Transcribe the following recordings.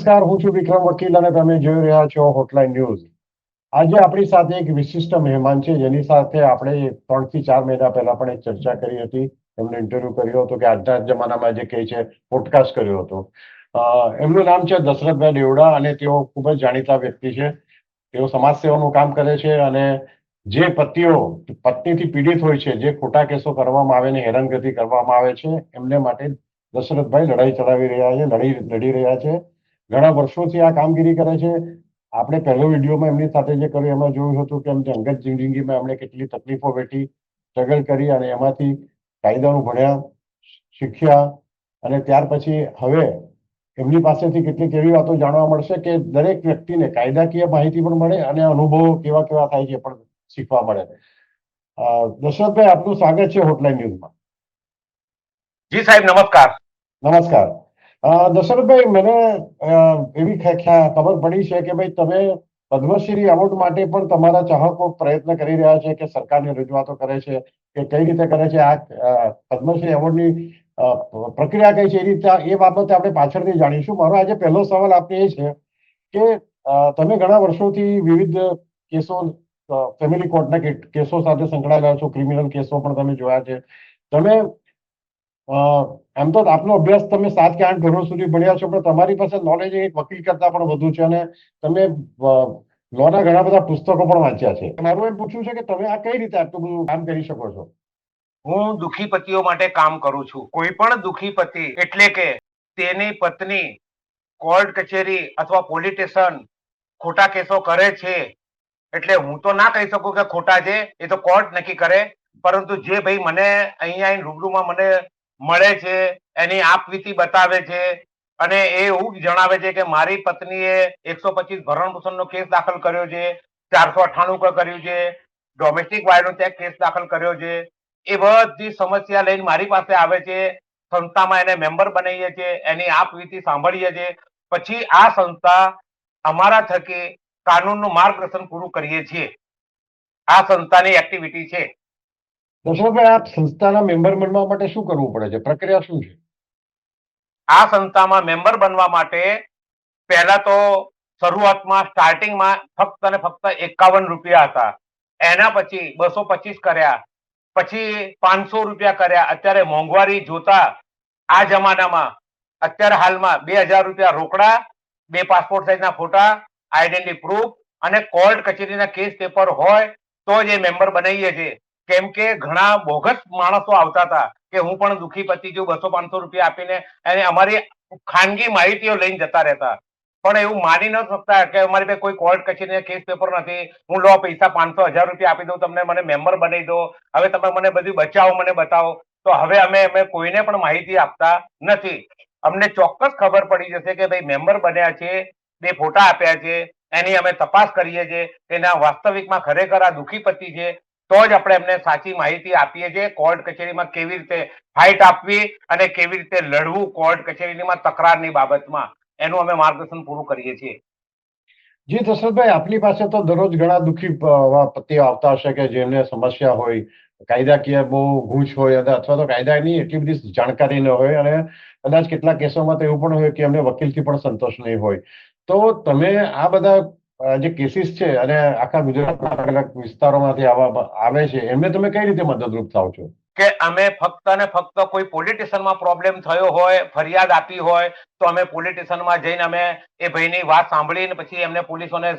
નમસ્કાર, હું છું વિક્રમ વકીલ અને તમે જોઈ રહ્યા છો હોટલાઇન ન્યૂઝ આજે આપણી સાથે એક વિશિષ્ટ મહેમાન છે, જેની સાથે આપણે ત્રણથી ચાર મહિના પહેલા પણ એક ચર્ચા કરી હતી. એમને ઇન્ટરવ્યુ કર્યો હતો કે આજના જમાનામાં જે કહે છે પોડકાસ્ટ કર્યો હતો. એમનું નામ છે દશરથભાઈ દેવડા અને તેઓ ખૂબ જ જાણીતા વ્યક્તિ છે. તેઓ સમાજ સેવાનું કામ કરે છે અને જે પતિઓ, પત્નીથી પીડિત હોય છે, જે ખોટા કેસો કરવામાં આવે ને હેરાનગતિ કરવામાં આવે છે, એમને માટે દશરથભાઈ લડાઈ ચલાવી રહ્યા છે, લડી લડી રહ્યા છે. ઘણા વર્ષોથી આ કામગીરી કરે છે. આપણે પહેલો વિડીયોમાં એમની સાથે જે કર્યું એમાં જોયું હતું કે એમની અંગત જિંદગીમાં એમણે કેટલી તકલીફો વેઠી સ્ટ્રગલ કરી અને એમાંથી કાયદાનું ભણ્યા શીખ્યા અને ત્યાર પછી હવે એમની પાસેથી કેટલીક એવી વાતો જાણવા મળશે કે દરેક વ્યક્તિને કાયદાકીય માહિતી પણ મળે અને અનુભવો કેવા કેવા થાય છે પણ શીખવા મળે. અ, દશરથભાઈ આપનું સ્વાગત છે હોટલાઇન ન્યૂઝમાં જી સાહેબ નમસ્કાર. નમસ્કાર. દશરથભાઈ, મને એવી ખબર પડી છે કે ભાઈ તમે પદ્મશ્રી એવોર્ડ માટે પણ તમારા ચાહકો પ્રયત્ન કરી રહ્યા છે કે સરકારની રજૂઆતો કરે છે કે કઈ રીતે કરે છે. આ પદ્મશ્રી એવોર્ડની પ્રક્રિયા કઈ છે એ રીતે એ બાબતે આપણે પાછળથી જાણીશું. મારો આજે પહેલો સવાલ આપને એ છે કે તમે ઘણા વર્ષોથી વિવિધ કેસો ફેમિલી કોર્ટના કેસો સાથે સંકળાયેલા છો ક્રિમિનલ કેસો પણ તમે જોયા છે. તમે એમ તો આપનો અભ્યાસ તમે સાત કે આઠ ધોરણ સુધી ભણ્યા છો, પણ તમારી પાસે નોલેજ એક વકીલ કરતા પણ વધુ છે અને તમે લોના ઘણા બધા પુસ્તકો પણ વાંચ્યા છે. મારું એમ પૂછવું છે કે તમે આ કઈ રીતે આટલું બધું કામ કરી શકો છો? હું દુખી પતિઓ માટે કામ કરું છું. કોઈ પણ દુખી પતિ એટલે કે તેની પત્ની કોર્ટ કચેરી અથવા પોલીસ સ્ટેશન ખોટા કેસો કરે છે, એટલે હું તો ના કહી શકું કે ખોટા છે, એ તો કોર્ટ નક્કી કરે. પરંતુ જે ભાઈ મને અહીંયા રૂબરૂમાં મને મળે છે, એની આપવીતી બતાવે છે અને એ એવું જણાવે છે કે મારી પત્નીએ એકસો પચીસ ભરણભૂષણનો કેસ દાખલ કર્યો છે, ચારસો અઠ્ઠાણું કર્યું છે ડોમેસ્ટિક વાયોલન્સ એક્ટ કેસ દાખલ કર્યો છે, એ બધી સમસ્યા લઈને મારી પાસે આવે છે, સંસ્થામાં એને મેમ્બર બનાવીએ છીએ એની આપવીતી સાંભળીએ છીએ પછી આ સંસ્થા અમારા થકી કાનૂનનું માર્ગદર્શન પૂરું કરીએ છીએ. આ સંસ્થાની એક્ટિવિટી છે. દશરથભાઈ આપ સંસ્થાના મેમ્બર બનવા માટે શું કરવું પડે છે? પ્રક્રિયા શું છે? આ સંસ્થામાં મેમ્બર બનવા માટે પહેલા તો શરૂઆતમાં સ્ટાર્ટિંગમાં ફક્ત અને ફક્ત એકાવન રૂપિયા હતા. એના પછી બસો પચીસ કર્યા. પછી પાંચસો રૂપિયા કર્યા. અત્યારે મોંઘવારી જોતા આ જમાનામાં અત્યારે હાલમાં બે હજાર રૂપિયા રોકડા, બે પાસપોર્ટ સાઇઝના ફોટા, આઈડેન્ટિટી પ્રૂફ અને કોર્ટ કચેરીના કેસ પેપર હોય તો જ એ મેમ્બર બનાવીએ છીએ. કેમ કે ઘણા બોગસ માણસો આવતા હતા કે હું પણ દુઃખી પતિ છું, બસો પાંચસો રૂપિયા આપીને અને અમારી ખાનગી માહિતીઓ લઈને જતા રહેતા. પણ એવું માની ન શકતા કે અમારી પાસે કોઈ કોર્ટ કચેરી કેસ પેપર નથી. હું લો પૈસા પાંચસો હજાર રૂપિયા આપી દઉં, તમને મને મેમ્બર બનાવી દો. હવે તમે મને બધું બચાવો, મને બતાવો. તો હવે અમે અમે કોઈને પણ માહિતી આપતા નથી. અમને ચોક્કસ ખબર પડી જશે કે ભાઈ મેમ્બર બન્યા છે, બે ફોટા આપ્યા છે, એની અમે તપાસ કરીએ છીએ કે ના, વાસ્તવિકમાં ખરેખર આ દુઃખી પતિ છે તો જ આપણે એમને સાચી માહિતી આપીએ છીએ કોર્ટ કચેરીમાં કેવી રીતે ફાઇટ આપવી અને કેવી રીતે લડવું કોર્ટ કચેરીમાં તકરારની બાબતમાં. એનું અમે માર્ગદર્શન પૂરું કરીએ છીએ. જી દશરથભાઈ, આપની પાસે તો દરરોજ ઘણા દુઃખી પતિઓ આવતા હશે કે જેમને સમસ્યા હોય, કાયદાકીય બહુ ગૂંચ હોય અથવા તો કાયદાની એટલી બધી જાણકારી ન હોય અને કદાચ કેટલાક કેસોમાં તો એવું પણ હોય કે એમને વકીલથી પણ સંતોષ નહીં હોય. તો તમે આ બધા જે કેસીસ છે અને આખા ગુજરાતના અલગ વિસ્તારોમાંથી આવે છે, એમને તમે કઈ રીતે મદદરૂપ થાવ છો? કે અમે ફક્ત ને ફક્ત કોઈ પોલિટિશિયનમાં પ્રોબ્લેમ થયો હોય, ફરિયાદ આપી હોય, તો અમે પોલિટિશિયનમાં જઈને અમે એ ભાઈની વાત સાંભળીને પછી એમને પોલીસોને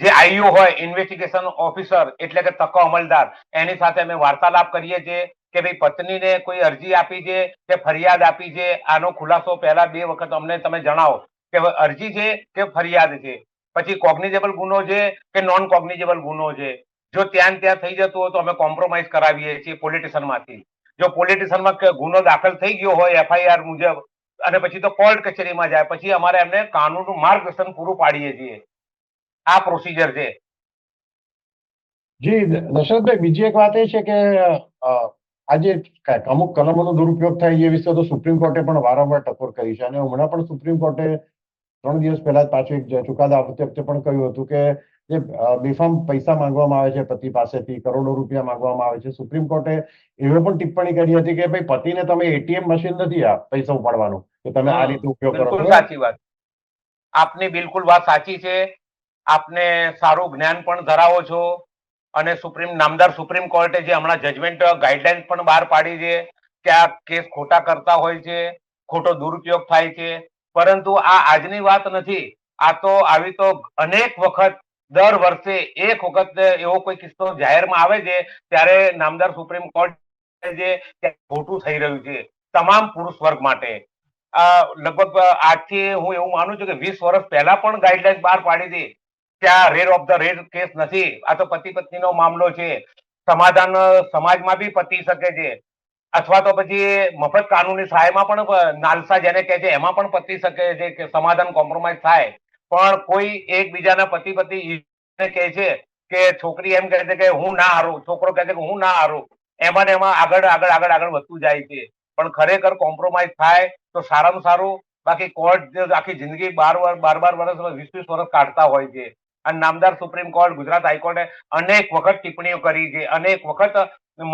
જે આઈયુ હોય ઇન્વેસ્ટિગેશન ઓફિસર એટલે કે તકો અમલદાર, એની સાથે અમે વાર્તાલાપ કરીએ છીએ કે ભાઈ પત્નીને કોઈ અરજી આપી છે કે ફરિયાદ આપી છે? આનો ખુલાસો પહેલા બે વખત અમને તમે જણાવો કે અરજી છે કે ફરિયાદ છે? પછી કોગ્નિઝેબલ ગુનો છે કે નોન કોગ્નિઝેબલ ગુનો છે? જો ત્યાં ત્યાં થઈ જતું હોય તો અમે કોમ્પ્રોમાઇઝ કરાવીએ છીએ પોલિટિશિયનમાંથી જો પોલિટિશિયનમાં ગુનો દાખલ થઈ ગયો હોય એફઆઈઆર મુજબ, અને પછી તો કોર્ટ કચેરીમાં જાય, પછી અમારે એમને કાનૂનનું માર્ગદર્શન પૂરું પાડીએ છીએ. આ પ્રોસિજર છે. જી, દશરથભાઈ, બીજી એક વાત એ છે કે આજે અમુક કલમોનો દુરુપયોગ થાય એ વિશે તો સુપ્રીમ કોર્ટે પણ વારંવાર ટકોર કરી છે, અને હમણાં પણ સુપ્રીમ કોર્ટે ત્રણ દિવસ પહેલા પાછું એક ચુકાદા આપતી વખતે પણ કહ્યું હતું કે જે બેફામ પૈસા માંગવામાં આવે છે પતિ પાસેથી કરોડો રૂપિયા માંગવામાં આવે છે. સુપ્રીમ કોર્ટે એવી પણ ટિપ્પણી કરી હતી કે ભાઈ પતિને તમે એટીએમ મશીન નથી આ પૈસા ઉપાડવાનું કે તમે આ રીતે ઉપયોગ કરો. સાચી વાત. આપની બિલકુલ વાત સાચી છે. આપને સારું જ્ઞાન પણ ધરાવો છો. અને સુપ્રીમ નામદાર સુપ્રીમ કોર્ટે જે હમણાં જજમેન્ટ ગાઈડલાઈન પણ બહાર પાડી છે કે આ કેસ ખોટા કરતા હોય છે ખોટો દુરુપયોગ થાય છે. પરંતુ આ આજની વાત નથી. આ તો આવી તો અનેક વખત, દર વર્ષે એક વખત એવો કોઈ કિસ્સો જાહેરમાં આવે છે, ત્યારે નામદાર સુપ્રીમ કોર્ટ જે ખોટું થઈ રહ્યું છે, તમામ પુરુષ વર્ગ માટે. લગભગ આજથી હું એવું માનું છું કે વીસ વર્ષ પહેલા પણ ગાઈડલાઈન બહાર પાડી હતી. ત્યાં red of the rare case નથી. આ તો પતિ પત્નીનો મામલો છે. સમાધાન, સમાજમાં બી પતી શકે છે. અથવા તો પછી મફત કાનૂની સહાયમાં પણ નાલસા જેને કહે છે, એમાં પણ પતી શકે છે કે સમાધાન કોમ્પ્રોમાઇઝ થાય. પણ કોઈ એકબીજાના પતિ પતિ કહે છે કે છોકરી એમ કહે છે કે હું ના હારું, છોકરો કહે છે કે હું ના હારું, એમાં ને એમાં આગળ આગળ આગળ આગળ વધતું જાય છે. પણ ખરેખર કોમ્પ્રોમાઇઝ થાય તો સારામાં સારું, બાકી કોર્ટ આખી જિંદગી બાર બાર બાર વર્ષ, વીસ વીસ વર્ષ કાઢતા હોય છે. અને નામદાર સુપ્રીમ કોર્ટ, ગુજરાત હાઈકોર્ટે અનેક વખત ટિપ્પણીઓ કરી છે. અનેક વખત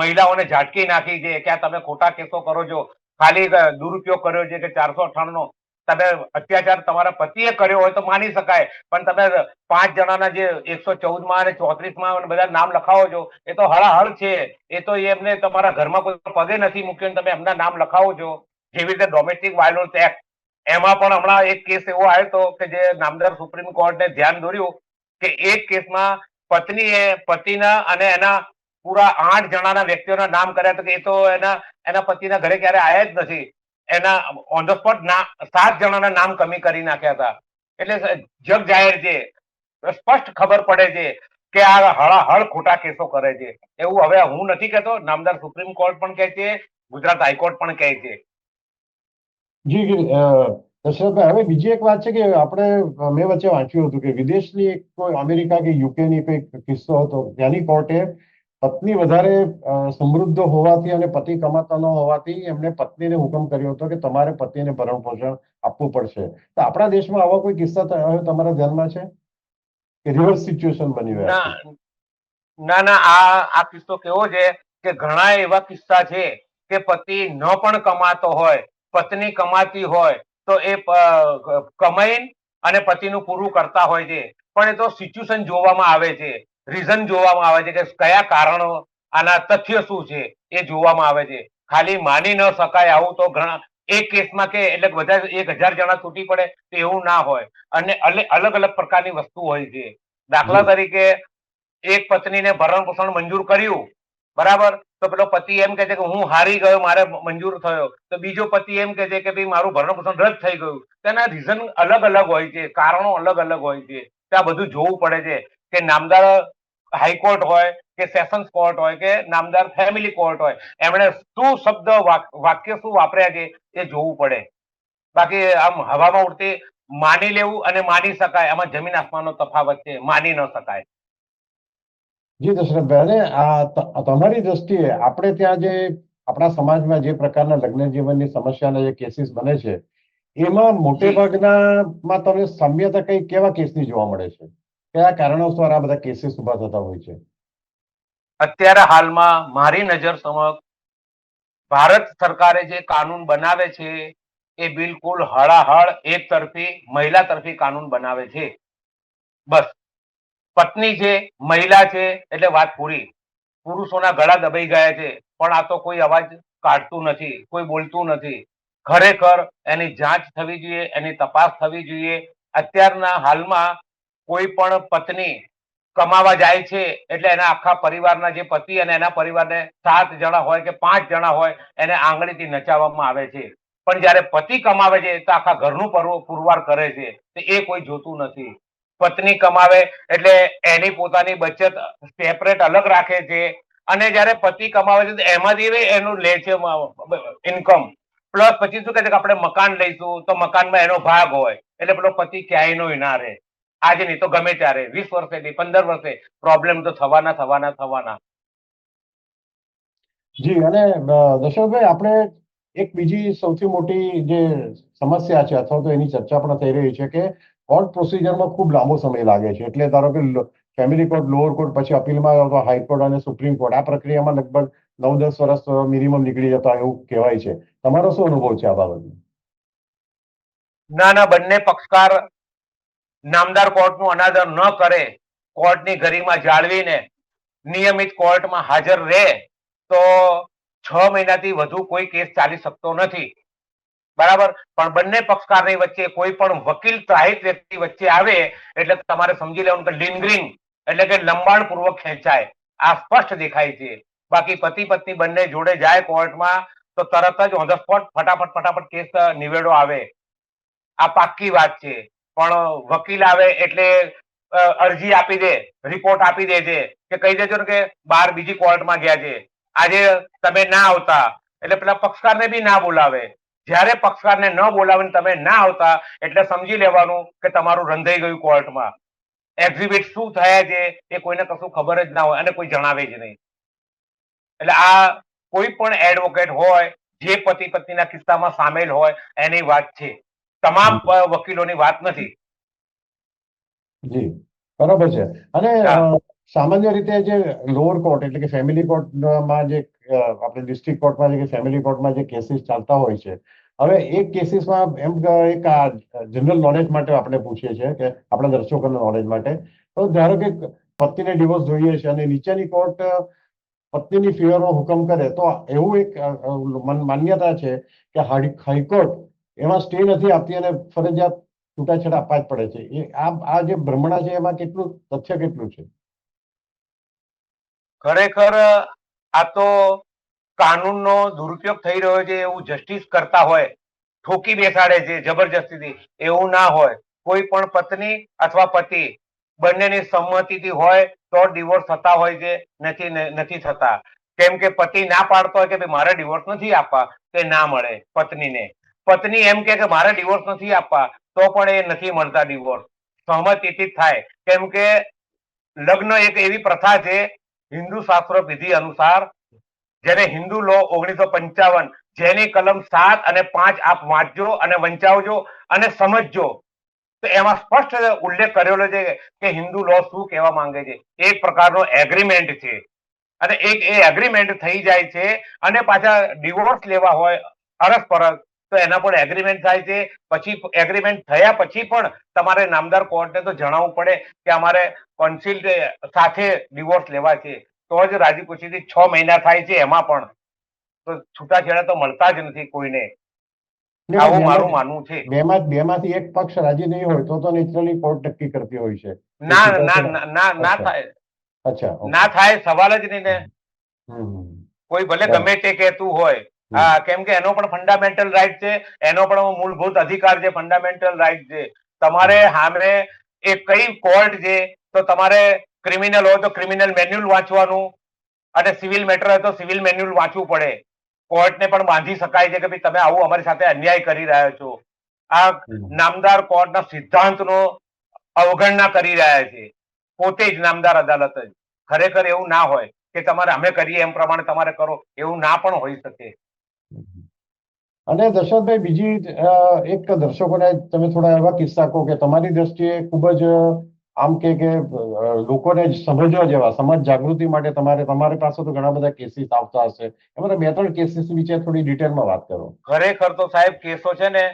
મહિલાઓને ઝાટકી નાખી છે કે આ તમે ખોટા કેસો કરો છો. ખાલી દુરુપયોગ કર્યો છે કે ચારસો અઠાણું તમે અત્યાચાર તમારા પતિએ કર્યો હોય તો માની શકાય. પણ તમે પાંચ જણાના જે એકસો ચૌદમાં અને ચોત્રીસમાં બધા નામ લખાવો છો, એ તો હળાહળ છે. એ તો એમને તમારા ઘરમાં કોઈ પગે નથી મૂક્યો તમે એમના નામ લખાવો છો. જેવી રીતે ડોમેસ્ટિક વાયોલન્સ એક્ટ એમાં પણ હમણાં એક કેસ એવો આવ્યો હતો કે જે નામદાર સુપ્રીમ કોર્ટને ધ્યાન દોર્યું કે એક કેસમાં પત્નીએ પતિના અને એના પૂરા આઠ જણાના વ્યક્તિઓના નામ કર્યા તો એ તો એના એના પતિના ઘરે ક્યારે આવ્યા જ નથી. એના ઓન ધ સ્પોટ સાત જણાના નામ કમી કરી નાખ્યા હતા. એટલે જગ જાહેર છે. સ્પષ્ટ ખબર પડે છે કે આ હળાહળ ખોટા કેસો કરે છે. એવું હવે હું નથી કહેતો, નામદાર સુપ્રીમ કોર્ટ પણ કહે છે, ગુજરાત હાઈકોર્ટ પણ કહે છે. જી દશરથભાઈ હવે બીજી એક વાત છે કે આપણે, મેં વચ્ચે વાંચ્યું હતું કે વિદેશની એક કોઈ અમેરિકા કે યુકેની કોઈ કિસ્સો હતો, ત્યાંની કોર્ટે પત્ની વધારે સમૃદ્ધ હોવાથી અને પતિ કમાતા ન હોવાથી એમણે પત્નીને હુકમ કર્યો હતો કે તમારે પતિને ભરણ પોષણ આપવું પડશે. તો આપણા દેશમાં આવા કોઈ કિસ્સા તમારા ધ્યાનમાં છે? કે રિવર્સ સિચ્યુએશન બની રહ્યા ના ના, આ આ કિસ્સો કેવો છે કે ઘણા એવા કિસ્સા છે કે પતિ ન પણ કમાતો હોય, પત્ની કમાતી હોય તો એ કમાઈ અને પતિનું પૂરું કરતા હોય છે. પણ એ તો સિચ્યુએશન જોવામાં આવે છે. રીઝન જોવામાં આવે છે કે કયા કારણો આના તથ્ય શું છે એ જોવામાં આવે છે. ખાલી માની ન શકાય આવું તો ઘણા એક કેસમાં કે એટલે બધા એક હજાર જણા છૂટી પડે તો એવું ના હોય. અને અલગ અલગ પ્રકારની વસ્તુ હોય છે. દાખલા તરીકે એક પત્નીને ભરણ પોષણ મંજૂર કર્યું બરાબર? તો પેલો પતિ એમ કે છે કે હું હારી ગયો, મારે મંજૂર થયો. તો બીજો પતિ એમ કે છે કે ભાઈ મારું ભરણ પોષણ રદ થઈ ગયું. તેના રીઝન અલગ અલગ હોય છે, કારણો અલગ અલગ હોય છે. ત્યાં બધું જોવું પડે છે કે નામદાર હાઈકોર્ટ હોય કે સેશન્સ કોર્ટ હોય કે નામદાર ફેમિલી કોર્ટ હોય, એમણે શું શબ્દ વાક્ય શું વાપર્યા છે એ જોવું પડે. બાકી આમ હવામાં ઉડતી માની લેવું અને માની શકાય, આમાં જમીન આસમાનનો તફાવત છે, માની ન શકાય. જી દશરથભાઈ આ તમારી દ્રષ્ટિએ આપણે ત્યાં જે આપણા સમાજમાં જે પ્રકારના લગ્ન જીવનની સમસ્યાના જે કેસીસ બને છે એમાં મોટે ભાગના માં તમને સામ્યતા કઈ કેવા કેસની જોવા મળે છે? કયા કારણોસર આ બધા કેસીસ ઊભા થતા હોય છે? અત્યારે હાલમાં મારી નજર સમક્ષ ભારત સરકારે જે કાનૂન બનાવે છે એ બિલકુલ હળાહળ એક તરફી મહિલા તરફી કાનૂન બનાવે છે. બસ. પત્ની છે, મહિલા છે, એટલે વાત પૂરી. પુરુષોના ગળા દબાઈ ગયા છે, પણ આ તો કોઈ અવાજ કાઢતું નથી, કોઈ બોલતું નથી. ખરેખર એની જાંચ થવી જોઈએ, એની તપાસ થવી જોઈએ. અત્યારના હાલમાં કોઈ પણ પત્ની કમાવા જાય છે, એટલે એના આખા પરિવારના જે પતિ અને એના પરિવારને સાત જણા હોય કે પાંચ જણા હોય, એને આંગળીથી નચાવવામાં આવે છે. પણ જ્યારે પતિ કમાવે છે, તો આખા ઘરનું પુરવાર કરે છે એ કોઈ જોતું નથી. પત્ની કમાવે એટલે એની પોતાની બચત સેપરેટ અલગ રાખે છે. અને જ્યારે પતિ કમાવે છે એમાંથી એનું લે છે ઇન્કમ પ્લસ પછી શું કે આપણે મકાન લઈશું તો મકાનમાં એનો ભાગ હોય. એટલે પેલો પતિ ક્યાંયનો ના રહે. આજે નહીં તો ગમે ત્યારે. વીસ વર્ષે નહીં, પંદર વર્ષે. પ્રોબ્લેમ તો થવાના થવાના થવાના. જી, અને દશરથભાઈ, આપણે એક બીજી સૌથી મોટી જે સમસ્યા છે અથવા તો એની ચર્ચા પણ થઈ રહી છે કે કોર્ટ પ્રોસિજરમાં ખૂબ લાંબો સમય લાગે છે. એટલે ધારો કે ફેમિલી કોર્ટ લોઅર કોર્ટ પછી અપીલમાં હાઈકોર્ટ અને સુપ્રીમ કોર્ટ આ પ્રક્રિયામાં લગભગ નવ દસ વર્ષ મિનિમમ નીકળી જતા એવું કહેવાય છે. તમારો શું અનુભવ છે આ બાબતે ના ના, બંને પક્ષકાર નામદાર કોર્ટનું અનાદર ન કરે કોર્ટની ગરિમા જાળવીને નિયમિત કોર્ટમાં હાજર રહે, તો છ મહિનાથી વધુ કોઈ કેસ ચાલી શકતો નથી. બરાબર? પણ બંને પક્ષકારની વચ્ચે કોઈ પણ વકીલ ત્રાહિત વ્યક્તિ વચ્ચે આવે, એટલે તમારે સમજી લેવાનું કે લિંગરિંગ એટલે કે લંબાણ પૂર્વક ખેંચાય. આ સ્પષ્ટ દેખાય છે. બાકી પતિ પત્ની બંને જોડે જાય કોર્ટમાં, તો તરત જ ઓન ધ સ્પોટ ફટાફટ ફટાફટ કેસ નિવેડો આવે. આ પાક્કી વાત છે. પણ વકીલ આવે એટલે અરજી આપી દે, રિપોર્ટ આપી દે છે કે કહી દેજો ને કે બાર બીજી કોર્ટમાં ગયા છે. આજે તમે ના આવતા. એટલે પેલા પક્ષકારને બી ના બોલાવે. જ્યારે પક્ષકારને ન બોલાવીને તમે ના આવતા એટલે સમજી લેવાનું કે તમારું રંધાઈ ગયું કોર્ટમાં. એક્ઝિબિટ શું થયા છે એ કોઈને કશું ખબર જ ના હોય અને કોઈ જણાવે જ નહીં. એટલે આ કોઈ પણ એડવોકેટ હોય જે પતિ પત્નીના કિસ્સામાં સામેલ હોય એની વાત છે. તમામ વકીલોની વાત નથી. જી બરાબર છે. અને સામાન્ય રીતે જે લોઅર કોર્ટ એટલે કે ફેમિલી કોર્ટમાં જે આપણે ડિસ્ટ્રિક્ટ કોર્ટમાં જે કે ફેમિલી કોર્ટમાં જે કેસીસ ચાલતા હોય છે હવે એક કેસીસમાં એમ એક જનરલ નોલેજ માટે આપણે પૂછીએ છીએ કે આપણા દર્શકોના નોલેજ માટે. તો ધારો કે પત્નીને ડિવોર્સ જોઈએ છે અને નીચેની કોર્ટ પત્નીની ફેવરમાં હુકમ કરે, તો એવું એક માન્યતા છે કે હાઈ- હાઈકોર્ટ એમાં સ્ટે નથી આપતી અને ફરજિયાત છૂટાછેડા આપવા જ પડે છે. એ આ જે ભ્રમણા છે એમાં કેટલું, તથ્ય કેટલું છે? ખરેખર, આ તો કાનૂનનો દુરુપયોગ થઈ રહ્યો છે, એવું જસ્ટિસ કરતા હોય, ઠોકી બેસાડે છે, જબરજસ્તીથી, એવું ના હોય. કોઈ પણ પત્ની અથવા પતિ બંનેની સંમતિથી હોય તો ડિવોર્સ થતા હોય છે, નથી નથી થતા. કેમ કે પતિ ના પાડતો હોય કે ભાઈ મારે ડિવોર્સ નથી આપવા, તે ના મળે પત્નીને. પત્ની એમ કે મારે ડિવોર્સ નથી આપવા, તો પણ એ નથી મળતા ડિવોર્સ સહમતિથી થાય. કેમ કે લગ્ન એક એવી પ્રથા છે, હિન્દુ શાસ્ત્ર વિધિ અનુસાર જેને હિન્દુ લો ઓગણીસો પંચાવન જેની કલમ સાત અને પાંચ આપ વાંચજો અને વંચાવજો અને સમજજો. તો એમાં સ્પષ્ટ ઉલ્લેખ કરેલો છે કે હિન્દુ લો શું કહેવા માંગે છે? એક પ્રકારનો એગ્રીમેન્ટ છે. અને એક એ એગ્રીમેન્ટ થઈ જાય છે અને પાછા ડિવોર્સ લેવા હોય અરસપરસ તો એના પણ એગ્રીમેન્ટ થાય છે. પછી એગ્રીમેન્ટ થયા પછી પણ તમારે નામદાર કોર્ટને તો જણાવવું પડે કે અમારે કોન્સિલ સાથે ડિવોર્સ લેવા છે. તો જ રાજી પૂછી છ મહિના થાય છે એમાં પણ. તો છૂટાછેડા તો મળતા જ નથી કોઈને. આવું મારું માનવું છે. બેમાં બેમાંથી એક પક્ષ રાજી નહીં હોય તો તો નેચરલી કોર્ટ નક્કી કરતી હોય છે. ના ના ના ના ના થાય. અચ્છા ના થાય સવાલ જ નહીં ને. કોઈ ભલે ગમે તે કહેતું હોય. હા કેમ કે એનો પણ ફંડામેન્ટલ રાઈટ છે. એનો પણ મૂળભૂત અધિકાર છે ફંડામેન્ટલ રાઈટ છે. તમારે સામે એ કઈ કોર્ટ છે તો તમારે ક્રિમિનલ હોય તો ક્રિમિનલ મેન્યુઅલ વાંચવાનું. અને સિવિલ મેટર હોય તો સિવિલ મેન્યુઅલ વાંચવું પડે. કોર્ટને પણ બાંધી શકાય છે કે ભાઈ તમે આવું અમારી સાથે અન્યાય કરી રહ્યા છો. આ નામદાર કોર્ટના સિદ્ધાંતનો અવગણના કરી રહ્યા છે. પોતે જ નામદાર અદાલત જ. ખરેખર એવું ના હોય કે તમારે અમે કરીએ એમ પ્રમાણે તમારે કરો. એવું ના પણ હોઈ શકે. અને દશરથભાઈ બીજી એક દર્શકોને તમે થોડા એવા કિસ્સા કહો કે તમારી દ્રષ્ટિએ ખૂબ જ આમ કે કે લોકોને સમજવા જેવા, સમાજ જાગૃતિ માટે તમારે, તમારી પાસે તો ઘણા બધા કેસીસ આવતા હશે. એમાં બે ત્રણ કેસીસ વિશે થોડી ડિટેલમાં વાત કરો. ખરેખર તો સાહેબ કેસો છે ને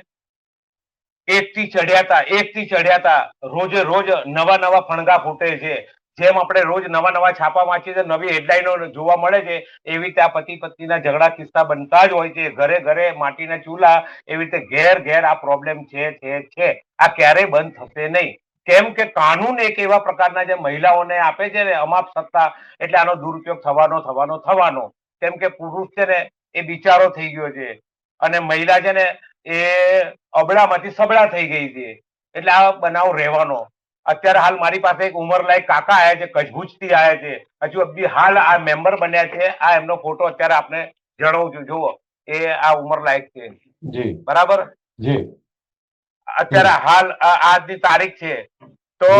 એક થી ચઢ્યાતા એક થી ચઢ્યાતા, રોજે રોજ નવા નવા ફણગા ફૂટે છે. જેમ આપણે રોજ નવા નવા છાપા વાંચીએ છીએ, નવી હેડલાઇનો જોવા મળે છે, એવી રીતે આ પતિ પત્નીના ઝઘડા કિસ્સા બનતા જ હોય છે. ઘરે ઘરે માટીના ચૂલા એવી રીતે ઘેર ઘેર આ પ્રોબ્લેમ છે છે છે. આ ક્યારેય બંધ થશે નહીં. કેમ કે કાનૂન એક એવા પ્રકારના જે મહિલાઓને આપે છે ને અમાપ સત્તા એટલે આનો દુરુપયોગ થવાનો થવાનો થવાનો. કેમ કે પુરુષ છે ને એ બિચારો થઈ ગયો છે. અને મહિલા છે ને એ અબળામાંથી સબળા થઈ ગઈ છે. એટલે આ બનાવ રહેવાનો. અત્યારે હાલ મારી પાસે એક ઉંમરલાયક કાકા આવ્યા છે કચભુજથી આવ્યા છે. હજુ અબી હાલ આ મેમ્બર બન્યા છે. આ એમનો ફોટો અત્યારે આપને જણાવું છું. જુઓ એ આ ઉંમરલાયક છે. બરાબર? જી. અત્યારે હાલ આજની તારીખ છે. તો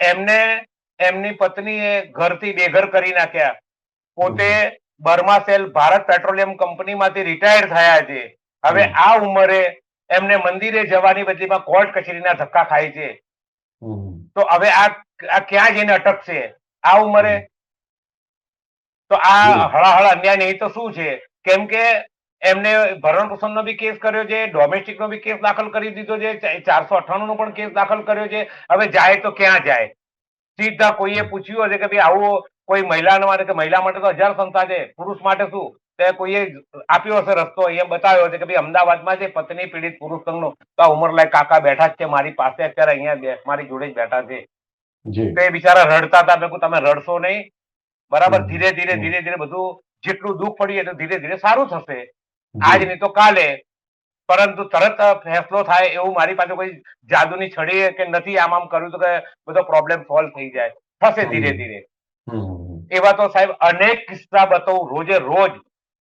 એમને એમની પત્નીએ ઘરથી બેઘર કરી નાખ્યા. પોતે બર્મા સેલ ભારત પેટ્રોલિયમ કંપનીમાંથી રિટાયર થયા છે. હવે આ ઉંમરે એમને મંદિરે જવાની બદલીમાં કોર્ટ કચેરીના ધક્કા ખાય છે. તો હવે આ આ ક્યાં જઈને અટકશે? આ ઉંમરે તો આ. હળાહળ અન્યાય નહીં તો શું છે? કેમ કે એમને ભરણ પોષણનો બી કેસ કર્યો છે ડોમેસ્ટિક નો બી કેસ દાખલ કરી દીધો છે ચારસો અઠ્ઠાણું નો પણ કેસ દાખલ કર્યો છે. હવે જાય તો ક્યાં જાય? સીધા કોઈએ પૂછ્યું હશે કે ભાઈ આવું કોઈ મહિલા માટે કે મહિલા માટે તો હજાર સંસ્થા છે પુરુષ માટે શું? તે કોઈએ આપ્યો હશે રસ્તો અહીંયા બતાવ્યો હશે કે ભાઈ અમદાવાદમાં જે પત્ની પીડિત પુરુષ સંઘનો તો આ ઉંમરલાયક કાકા બેઠા જ છે મારી પાસે અત્યારે અહીંયા મારી જોડે જ બેઠા છે. તો એ બિચારા રડતા હતા મેં તમે રડશો નહીં. બરાબર ધીરે ધીરે ધીરે ધીરે બધું જેટલું દુઃખ પડ્યું એટલે ધીરે ધીરે સારું થશે. આજ નહીં તો કાલે. પરંતુ તરત ફેસલો થાય એવું મારી પાસે કોઈ જાદુની છડી કે નથી આમ આમ કર્યું તો કે બધો પ્રોબ્લેમ સોલ્વ થઈ જાય. થશે ધીરે ધીરે. એવા તો સાહેબ અનેક કિસ્સા બતાવું રોજે રોજ.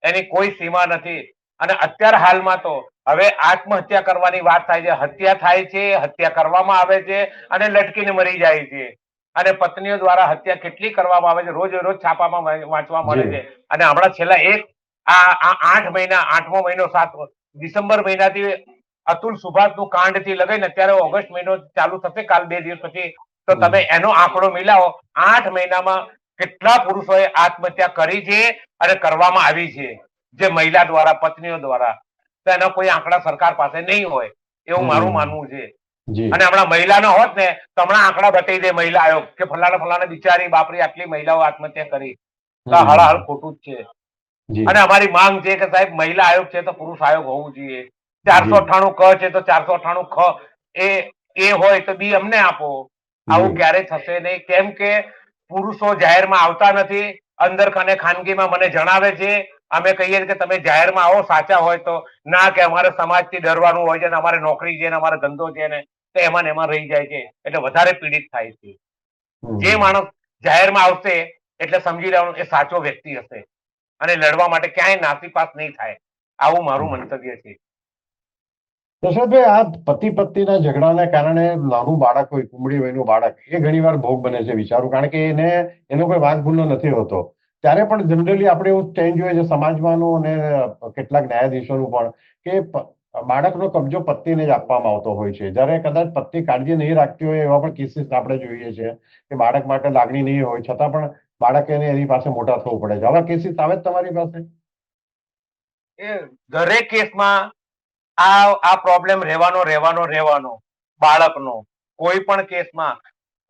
એની કોઈ સીમા નથી. અને અત્યારે હાલમાં તો હવે આત્મહત્યા કરવાની વાત થાય છે. હત્યા થાય છે હત્યા કરવામાં આવે છે અને લટકીને મરી જાય છે. અને પત્નીઓ દ્વારા હત્યા કેટલી કરવામાં આવે છે? રોજ રોજ છાપામાં વાંચવા મળે છે. અને હમણાં છેલ્લા એક આ આઠ મહિના આઠમો મહિનો સાતમો ડિસેમ્બર મહિનાથી અતુલ સુભાષનું કાંડથી લગાઈને અત્યારે ઓગસ્ટ મહિનો ચાલુ થશે કાલ બે દિવસ પછી. તો તમે એનો આંકડો મિલાવો. આઠ મહિનામાં કેટલા પુરુષોએ આત્મહત્યા કરી છે અને કરવામાં આવી છે જે મહિલા દ્વારા પત્નીઓ દ્વારા. તો એનો કોઈ આંકડા સરકાર પાસે નહીં હોય એવું મારું માનવું છે. અને હમણાં મહિલા નો હોત ને તો હમણાં આંકડા બતાવી દે મહિલા આયોગ કે ફલાણા ફલાણા બિચારી બાપરી આટલી મહિલાઓ આત્મહત્યા કરી. તો હળાહળ ખોટું જ છે. અને અમારી માંગ છે કે સાહેબ મહિલા આયોગ છે તો પુરુષ આયોગ હોવું જોઈએ. ચારસો અઠાણું ક છે તો ચારસો અઠાણું ખ. એ એ હોય તો બી અમને આપો. આવું ક્યારે થશે નહીં? કેમ કે પુરુષો જાહેરમાં આવતા નથી. અંદર અને ખાનગીમાં મને જણાવે છે. અમે કહીએ કે તમે જાહેરમાં આવો સાચા હોય તો. ના કે અમારે સમાજથી ડરવાનું હોય છે ને અમારે નોકરી છે ને અમારે ધંધો છે ને તો એમાં ને એમાં રહી જાય છે. એટલે વધારે પીડિત થાય છે. જે માણસ જાહેરમાં આવશે એટલે સમજી લેવાનું એ સાચો વ્યક્તિ હશે. અને લડવા માટે ક્યાંય નાસીપાસ નહીં થાય. આવું મારું મંતવ્ય છે. દશરથભાઈ આ પતિ પત્નીના ઝઘડાને કારણે નાનું બાળક હોય કુંબળી વયનું બાળક, એ ઘણીવાર ભોગ બને છે વિચારું, કારણ કે એને, એનો કોઈ વાંક ભૂલો નથી હોતો. ત્યારે પણ જનરલી આપણે એવું ચેન્જ જોઈએ છે સમાજમાંનું અને કેટલાક ન્યાયાધીશોનું પણ, કે બાળકનો કબજો પત્નીને જ આપવામાં આવતો હોય છે. જ્યારે કદાચ પત્ની કાળજી નહીં રાખતી હોય એવા પણ કેસીસ આપણે જોઈએ છે, કે બાળક માટે લાગણી નહીં હોય. છતાં પણ બાળક એને પાસે મોટા થવું પડે છે. આવા કેસીસ આવે જ તમારી પાસે? એ દરેક કેસમાં આ આ પ્રોબ્લેમ રહેવાનો રહેવાનો રહેવાનો બાળકનો. કોઈ પણ કેસમાં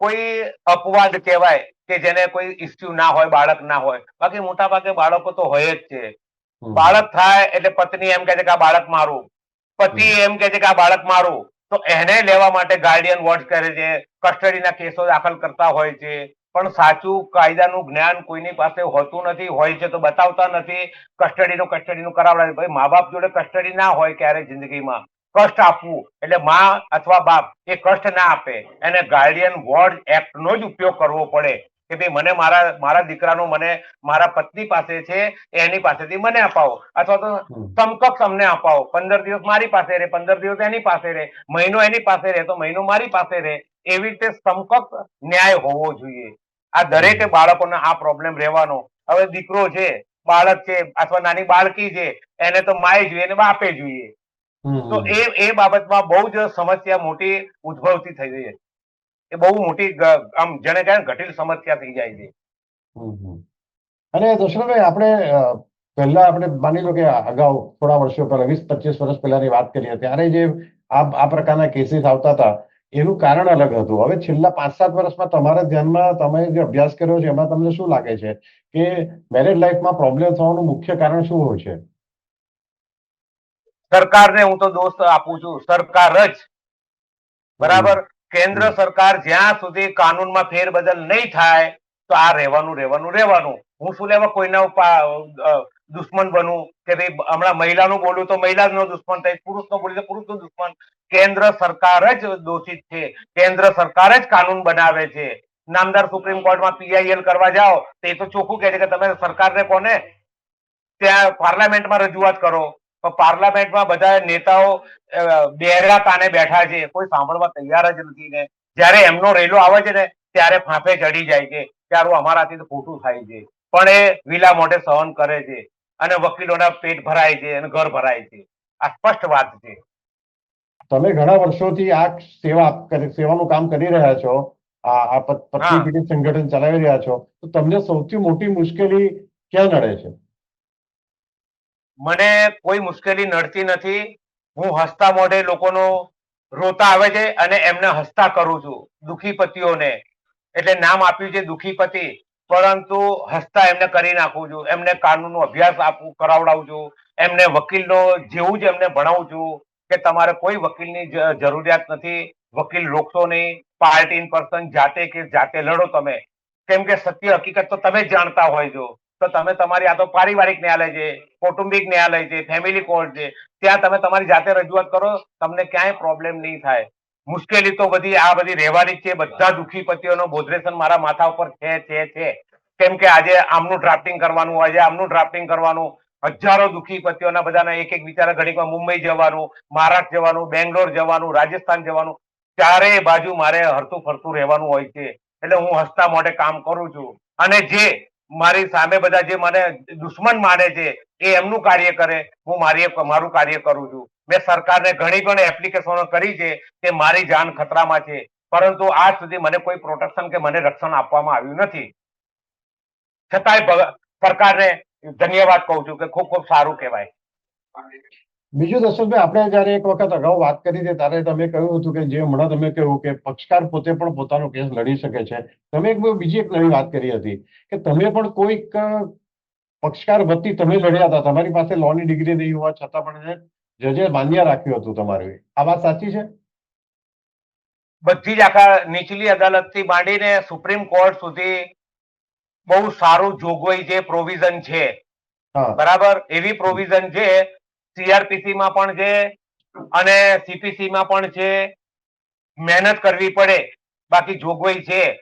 કોઈ અપવાદ કહેવાય કે જેને કોઈ ઇસ્યુ ના હોય બાળક ના હોય. બાકી મોટા ભાગે બાળકો તો હોય જ છે. બાળક થાય એટલે પત્ની એમ કહે છે કે આ બાળક મારું. પતિ એમ કહે છે કે આ બાળક મારું. તો એને લેવા માટે ગાર્ડિયન વોચ કરે છે કસ્ટડીના કેસો દાખલ કરતા હોય છે. પણ સાચું કાયદાનું જ્ઞાન કોઈની પાસે હોતું નથી હોય છે તો બતાવતા નથી. કસ્ટડીનું કસ્ટડીનું કરાવડાવે ભાઈ મા બાપ જોડે કસ્ટડી ના હોય ક્યારેય જિંદગીમાં. કષ્ટ આપવું એટલે મા અથવા બાપ એ કષ્ટ ના આપે. એને ગાર્ડિયન વોર્ડ એક્ટ નો જ ઉપયોગ કરવો પડે. કે ભાઈ મને મારા મારા દીકરાનો મને મારા પત્ની પાસે છે એની પાસેથી મને અપાવો. અથવા તો. સમકક્ષ અમને અપાવો. પંદર દિવસ મારી પાસે રહે પંદર દિવસ એની પાસે રહે મહિનો એની પાસે રહે તો મહિનો મારી પાસે રહે. એવી રીતે સમકક્ષ ન્યાય હોવો જોઈએ. આ દરેક બાળકોને આ પ્રોબ્લેમ રહેવાનો. હવે દીકરો છે બાળક છે અથવા નાની બાળકી છે એને તો માય જોઈએ ને બાપે જોઈએ. તો એ એ બાબતમાં બહુ જ સમસ્યા મોટી ઉદ્ભવતી થઈ રહી છે. એ બહુ મોટી આમ જેને કહે જટિલ સમસ્યા થઈ જાય છે. અને દર્શનભાઈ આપણે પહેલા આપણે માની લો કે અગાઉ થોડા વર્ષો પહેલા વીસ પચીસ વર્ષ પહેલાની વાત કરીએ ત્યારે જે આ આ પ્રકારના કેસીસ આવતા હતા એનું કારણ અલગ હતું. હવે છેલ્લા પાંચ સાત વર્ષમાં તમારા ધ્યાનમાં તમે જે અભ્યાસ કર્યો છે એમાં તમને શું લાગે છે કે મેરેજ લાઈફમાં પ્રોબ્લેમ થવાનું મુખ્ય કારણ શું હોય છે? સરકારને હું તો દોસ્ત આપું છું. સરકાર જ. બરાબર? કેન્દ્ર સરકાર જ્યાં સુધી કાનૂનમાં ફેરબદલ નહીં થાય તો આ રહેવાનું રહેવાનું રહેવાનું. હું શું લેવા કોઈના દુશ્મન બનવું કે ભાઈ હમણાં મહિલાનું બોલું તો મહિલા દુશ્મન થાય, પુરુષનો બોલું તો પુરુષનો દુશ્મન. કેન્દ્ર સરકાર જ દોષિત છે. કેન્દ્ર સરકાર જ કાનૂન બનાવે છે. નામદાર સુપ્રીમ કોર્ટમાં પીઆઈએલ કરવા જાઓ, તો તો ચોખ્ખું કહે છે કે તમે સરકારને કોને? ત્યાં પાર્લામેન્ટમાં રજૂઆત કરો. તો પાર્લામેન્ટમાં બધા નેતાઓ બેરા કાને બેઠા છે. કોઈ સાંભળવા તૈયાર જ નથી ને. જ્યારે એમનો રેલો આવે છે ને, ત્યારે ફાંફે ચડી જાય છે. ત્યારે અમારાથી તો ખોટું થાય છે. પણ એ વિલા મોઢે સહન કરે છે. અને વકીલોના પેટ ભરાય છે અને ઘર ભરાય છે. આ સ્પષ્ટ વાત છે. તમે ઘણા વર્ષોથી આ સેવા સેવાનું કામ કરી રહ્યા છો. આ આ પત્ની પીડિત સંગઠન ચલાવી રહ્યા છો. તો તમને સૌથી મોટી મુશ્કેલી ક્યાં નડે છે? મને કોઈ મુશ્કેલી નડતી નથી. હું હસતા મોઢે લોકોનો રોતા આવે છે અને એમને હસતા કરું છું. દુખીપતિઓને એટલે નામ આપ્યું છે દુખીપતિ પરંતુ હસતા એમને કરી નાખું છું, એમને કાનૂનનો અભ્યાસ આપું, કરાવડાવું છું, એમને વકીલનો જેવું જ એમને ભણાવું છું કે તમારે કોઈ વકીલની જરૂરિયાત નથી, વકીલ રોકશો નહીં, પાર્ટી ઇન પર્સન, જાતે કે જાતે લડો તમે. કેમ કે સત્ય, હકીકત તો તમે જાણતા હોય છો. તો તમે તમારી, આ તો પારિવારિક ન્યાયાલય છે, કૌટુંબિક ન્યાયાલય છે, ફેમિલી કોર્ટ છે. ત્યાં તમે તમારી જાતે રજૂઆત કરો, તમને ક્યાંય પ્રોબ્લેમ નહીં થાય. મુશ્કેલી તો બધી, આ બધી રહેવાની છે. બધા દુખીપતિઓનો બોધરેશન મારા માથા ઉપર છે છે છે. કેમ કે આજે આમનું ડ્રાફ્ટિંગ કરવાનું, આજે આમનું ડ્રાફ્ટિંગ કરવાનું. હજારો દુખીપતિઓના બધાના એક એક બિચારા ઘડીકમાં મુંબઈ જવાનું, મહારાષ્ટ્ર જવાનું, બેંગ્લોર જવાનું, રાજસ્થાન જવાનું. ચારેય બાજુ મારે હરતું ફરતું રહેવાનું હોય છે. એટલે હું હસતા મોઢે કામ કરું છું. અને જે મારી સામે બધા જે મને દુશ્મન માને છે, એ એમનું કાર્ય કરે, હું મારી મારું કાર્ય કરું છું. મેં સરકારને ઘણી પણ એપ્લિકેશનો કરી છે કે મારી જાન ખતરામાં છે. પરંતુ આજ સુધી મને કોઈ પ્રોટેક્શન કે મને રક્ષણ આપવામાં આવ્યું નથી. છતાંય સરકારને ધન્યવાદ કહું છું કે ખૂબ ખૂબ સારું કહેવાય. બીજું દશરથભાઈ આપણે જયારે એક વખત અગાઉ વાત કરી હતી, ત્યારે તમે કહ્યું હતું કે જે હમણાં તમે કહ્યું કે પક્ષકાર પોતે પણ પોતાનો કેસ લડી શકે છે. તમે એક બીજી એક નવી વાત કરી હતી કે તમે પણ કોઈક પક્ષકાર વતી તમે લડ્યા હતા. તમારી પાસે લોની ડિગ્રી નહીં હોવા છતાં પણ જજે માન્ય રાખ્યું હતું તમારું. આ વાત સાચી છે? બધી જ આખા નીચલી અદાલતથી માંડીને સુપ્રીમ કોર્ટ સુધી બહુ સારું જોગવાઈ જે પ્રોવિઝન છે. બરાબર? એવી પ્રોવિઝન છે સીઆરપીસી માં પણ છે અને સીપીસી માં પણ છે. મહેનત કરવી પડે. બાકી જોગવાઈ છે.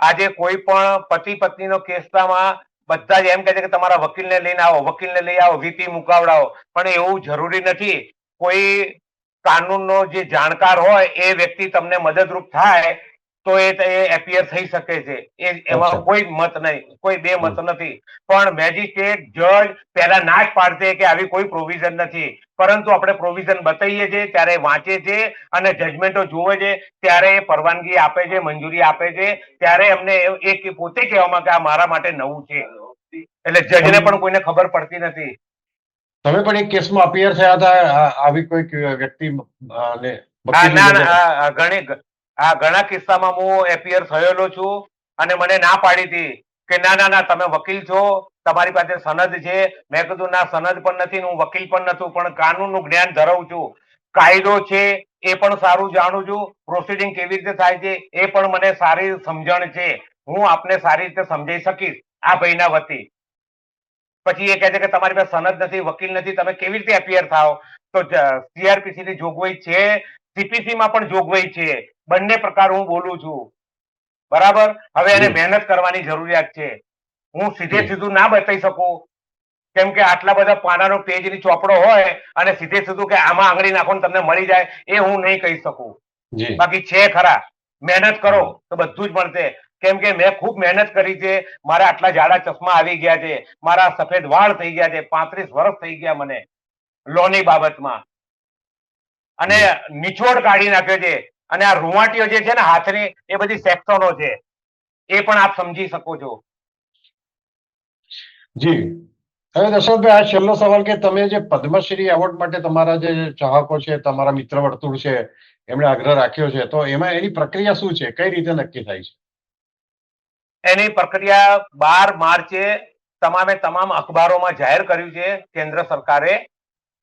આજે કોઈ પણ પતિ પત્નીનો કેસમાં બધા જ એમ કહે છે કે તમારા વકીલને લઈને આવો, વકીલને લઈ આવો વીપી મુકાવડાવો. પણ એવું જરૂરી નથી. કોઈ કાનૂનનો જે જાણકાર હોય એ વ્યક્તિ તમને મદદરૂપ થાય તો એ એપિયર થઈ શકે છે. એ એમાં કોઈ મત નહીં કોઈ બે મત નથી. પણ મેજિસ્ટ્રેટ જજ પહેલા ના જ પાડશે કે આવી કોઈ પ્રોવિઝન નથી. પરંતુ આપણે પ્રોવિઝન બતાવીએ છીએ ત્યારે વાંચે છે અને જજમેન્ટો જુએ છે ત્યારે એ પરવાનગી આપે છે મંજૂરી આપે છે. ત્યારે એમને એ- પોતે કહેવામાં કે આ મારા માટે નવું છે. એટલે જજને પણ કોઈને ખબર પડતી નથી. તમે પણ એક કેસમાં અપિયર થયા હતા આવી કોઈ વ્યક્તિ ઘણી આ ઘણા કિસ્સામાં હું એપિયર થયેલો છું અને મને ના પાડી હતી કે ના ના ના, તમે વકીલ છો, તમારી પાસે સનદ છે. મેં કીધું, ના, સનદ પણ નથી હું વકીલ પણ નથી પણ કાનૂનનું જ્ઞાન ધરાવું છું. કાયદો છે એ પણ સારું જાણું છું. પ્રોસિડિંગ કેવી રીતે થાય છે એ પણ મને સારી સમજણ છે. હું આપને સારી રીતે સમજાઈ શકીશ. આ ભાઈના વતી. પછી એ કહે છે કે તમારી પાસે સનદ નથી, વકીલ નથી, તમે કેવી રીતે એપિયર થાવ તો સીઆરપીસી ની જોગવાઈ છે સીપીસી માં પણ જોગવાઈ છે. બંને પ્રકાર હું બોલું છું. બરાબર? હવે એને મહેનત કરવાની જરૂરિયાત છે. હું સીધે સીધું ના બતાવી શકું. કેમ કે આટલા બધા પાનાનો પેજની ચોપડો હોય અને સીધે સીધું કે આમાં આંગળી નાખો તમને મળી જાય એ હું નહીં કહી શકું. બાકી છે ખરા. મહેનત કરો તો બધું જ મળશે. કેમ કે મેં ખૂબ મહેનત કરી છે. મારા આટલા જાડા ચશ્મા આવી ગયા છે. મારા સફેદ વાળ થઈ ગયા છે. પાંત્રીસ વર્ષ થઈ ગયા મને. લોની બાબતમાં. અને નિચોડ કાઢી નાખ્યો છે. અને આ રૂવાટીઓ જે છે ને હાથની એ બધી સેક્શનો છે. એ પણ આપ સમજી શકો છો. જી. હવે દશરથભાઈ આ છેલ્લો સવાલ કે તમે જે પદ્મશ્રી એવોર્ડ માટે તમારા જે ચાહકો છે તમારા મિત્ર વર્તુળ છે એમણે આગ્રહ રાખ્યો છે તો એમાં એની પ્રક્રિયા શું છે? કઈ રીતે નક્કી થાય છે? એની પ્રક્રિયા બાર માર્ચે તમામે તમામ અખબારોમાં જાહેર કર્યું છે. કેન્દ્ર સરકારે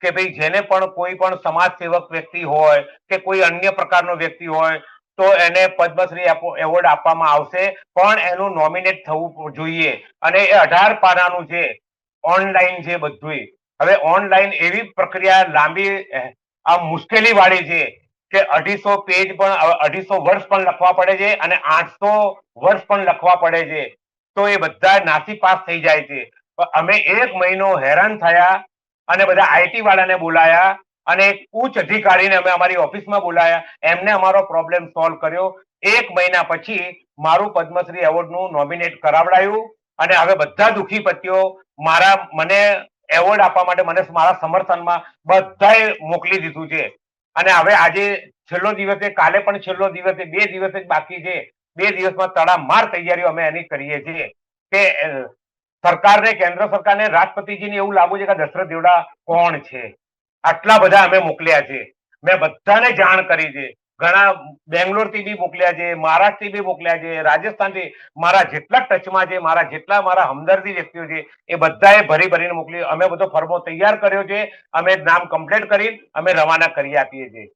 કે ભાઈ જેને પણ કોઈ પણ સમાજ સેવક વ્યક્તિ હોય કે કોઈ અન્ય પ્રકારનો વ્યક્તિ હોય, તો એને પદ્મશ્રી એવોર્ડ આપવામાં આવશે. પણ એનું નોમિનેટ થવું જોઈએ. અને એ અઢાર પાનાનું છે ઓનલાઈન છે બધુંય, હવે ઓનલાઈન એવી પ્રક્રિયા લાંબી આ મુશ્કેલી વાળી છે કે અઢીસો પેજ પણ અઢીસો વર્ષ પણ લખવા પડે છે અને આઠસો વર્ષ પણ લખવા પડે છે. તો એ બધા નાસી પાસ થઈ જાય છે. અમે એક મહિનો હેરાન થયા અને બધા આઈટી વાળાને બોલાયા અને એક ઉચ્ચ અધિકારીને અમે અમારી ઓફિસમાં બોલાયા. એમને અમારો પ્રોબ્લેમ સોલ્વ કર્યો. એક મહિના પછી મારું પદ્મશ્રી એવોર્ડનું નોમિનેટ કરાવડાયું અને હવે બધા દુખીપતિઓ મારા મને એવોર્ડ આપવા માટે મને મારા સમર્થનમાં બધાએ મોકલી દીધું છે. અને હવે આજે છેલ્લો દિવસે, કાલે પણ છેલ્લો દિવસે, બે દિવસ જ બાકી છે. બે દિવસમાં તડામાર તૈયારીઓ અમે એની કરીએ છીએ. કે સરકારને, કેન્દ્ર સરકારને, રાષ્ટ્રપતિજીને એવું લાગુ છે કે દશરથ દેવડા કોણ છે? આટલા બધા અમે મોકલ્યા છે. મેં બધાને જાણ કરી છે. ઘણા બેંગ્લોરથી બી મોકલ્યા છે, મહારાષ્ટ્રથી બી મોકલ્યા છે, રાજસ્થાનથી. મારા જેટલા ટચમાં છે, મારા જેટલા મારા હમદર્દી વ્યક્તિઓ છે, એ બધાએ ભરી ભરીને મોકલી. અમે બધો ફર્મો તૈયાર કર્યો છે. અમે નામ કમ્પ્લીટ કરી, અમે રવાના કરી આપીએ છીએ.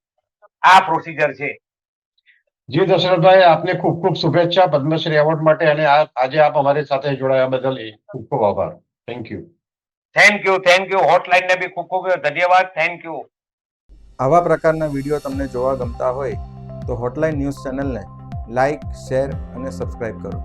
આ પ્રોસીજર છે. જી દશરથભાઈ આપને ખૂબ ખૂબ શુભેચ્છા પદ્મશ્રી એવોર્ડ માટે અને આજે આપ અમારી સાથે જોડાયા બદલ ખૂબ ખૂબ આભાર. Thank you thank you thank you hotline ને બી ખૂબ ખૂબ ધન્યવાદ. થેન્ક યુ આવા પ્રકારના વીડિયો તમને જોવા ગમતા હોય તો હોટલાઇન ન્યૂઝ ચેનલને લાઇક શેર અને સબસ્ક્રાઇબ કરો.